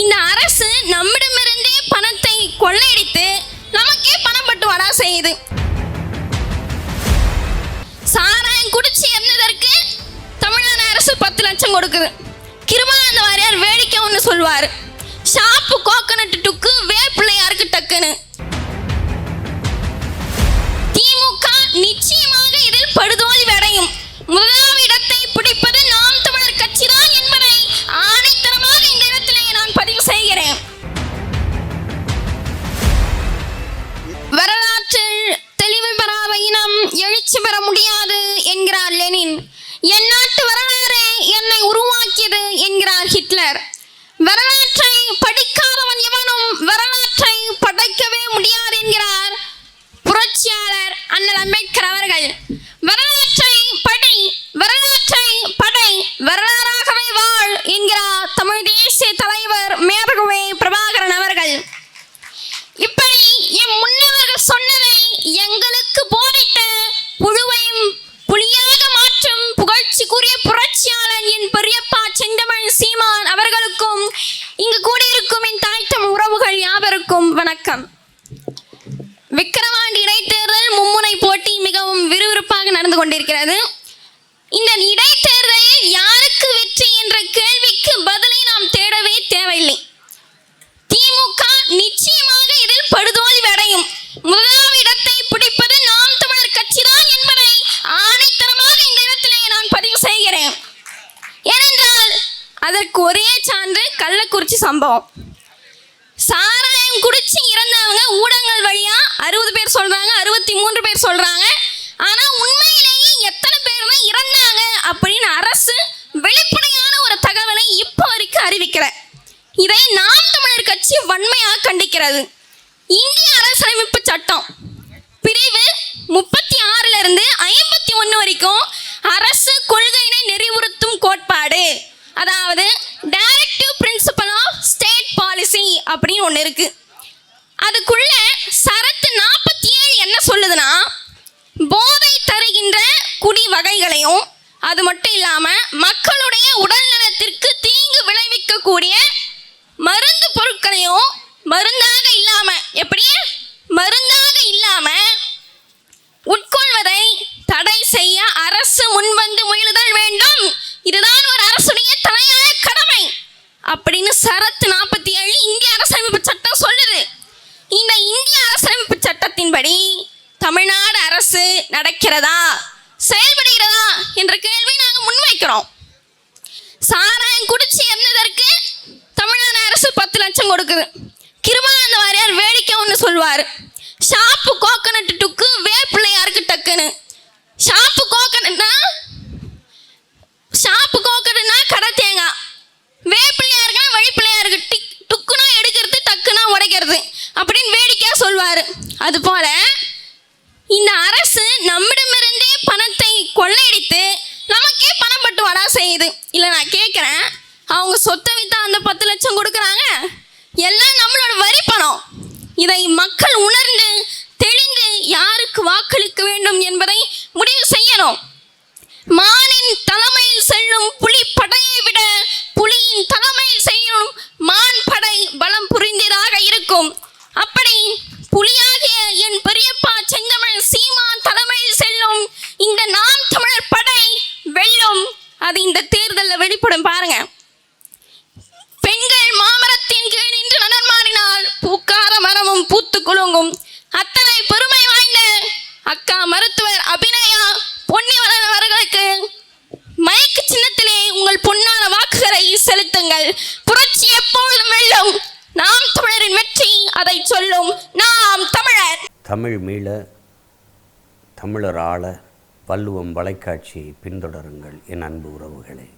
இந்த அரசு நம்மிடமிருந்தே பணத்தை கொள்ளையடித்து நமக்கே பணம் பட்டுவாடா செய்யுது. சாராயம் குடிச்சு இறந்ததற்கு தமிழ்நாடு அரசு பத்து லட்சம் கொடுக்குது. கிருமானந்த வாரியார் வேடிக்கை ஒன்று சொல்வார் ஷாப்பு கோகனட் டுக்கு வேப்பிலை அவர்களுக்கும் இங்கு கூடியிருக்கும் என் தாய்த்தம் உறவுகள் யாவருக்கும் வணக்கம். விக்கிரவாண்டி இடைத்தேர்தல் மும்முனை போட்டி மிகவும் விறுவிறுப்பாக நடந்து கொண்டிருக்கிறது. இந்த இடைத்தேர்தலில் யாருக்கு வெற்றி என்ற கேள்விக்கு பதிலை நாம் தேடவே தேவையில்லை. திமுக நிச்சயமாக இதில் படுதோல்வி அடையும். முதலாம் இடத்தை பிடிப்பது நாம் தமிழர் கட்சிதான் என்பதை ஆணைத்தரமாக இந்த இடத்திலே நான் பதிவு செய்கிறேன். ஏனென்றால் அதற்கு ஒரே சான்று கள்ளக்குறிச்சி சம்பவம். சாராயம் குடிச்சு இறந்தவங்க ஊடகங்கள் வழியா அறுபது பேர் சொல்றாங்க அறுபத்தி மூன்று பேர் சொல்றாங்க. ஆனா உண்மையிலேயே எத்தனை பேர் தான் இறந்தாங்க அப்படின்னு அரசு வெளிப்படையான ஒரு தகவலை இப்போ வரைக்கும் அறிவிக்கல. இதை நாம் தமிழர் கட்சி வன்மையாக கண்டிக்கிறது. இந்திய அரசியலமைப்பு சட்டம். பிரிவு முப்பத்தி ஆறுல இருந்து ஐம்பத்தி ஒன்று வரைக்கும் அப்படின்னு ஒன்று இருக்கு. அதுக்குள்ள சரத்து நாற்பத்தி ஏழு என்ன சொல்லுதுன்னா போதை தருகின்ற குடி வகைகளையும் அது மட்டும் குடிக்கிறோம். சாராயம் குடிச்சு இறந்ததற்கு தமிழ்நாடு அரசு பத்து லட்சம் கொடுக்குது. கிருமானந்த வாரியார் வேடிக்கை ஒன்று சொல்வார் ஷாப்பு கோகனட் டுக்கு வேப்பிள்ளையாருக்கு டக்குன்னு. ஷாப்பு கோகனட்னா ஷாப்பு கோகனட்னா கடை தேங்காய் வேப்பிள்ளையாருக்குனா வழிப்பிள்ளையாருக்கு டிக் டுக்குனா எடுக்கிறது டக்குனா உடைக்கிறது அப்படின்னு வேடிக்கையாக சொல்வார் அதுபோல இந்த அரசு நம்மிடமிருந்தே பணத்தை கொள்ளையடித்து நமக்கே பணம் பட்டுவாடா செய்யுது இல்லை நான் கேட்குறேன் அவங்க சொத்தை வித்தா அந்த பத்து லட்சம் கொடுக்குறாங்க? எல்லாம் நம்மளோட வரி பணம். இதை மக்கள் உணர்ந்து தெளிந்து யாருக்கு வாக்களிக்க வேண்டும் என்பதை முடிவு செய்யணும். மானின் தலைமையில் குலுங்கும். அத்தனை பெருமை வாய்ந்த அக்கா மருத்துவர் அபிநயா பொன்னிவரன் அவர்களுக்கு மயக்கு சின்னத்திலே உங்கள் பொன்னான வாக்குகளை செலுத்துங்கள். புரட்சி எப்போதும் வெல்லும். நாம் தமிழரின் வெற்றி அதை சொல்லும். நாம் தமிழர். தமிழ் மீள தமிழர் ஆள வள்ளுவம் வலைக்காட்சியை பின்தொடருங்கள் என் அன்பு உறவுகளே.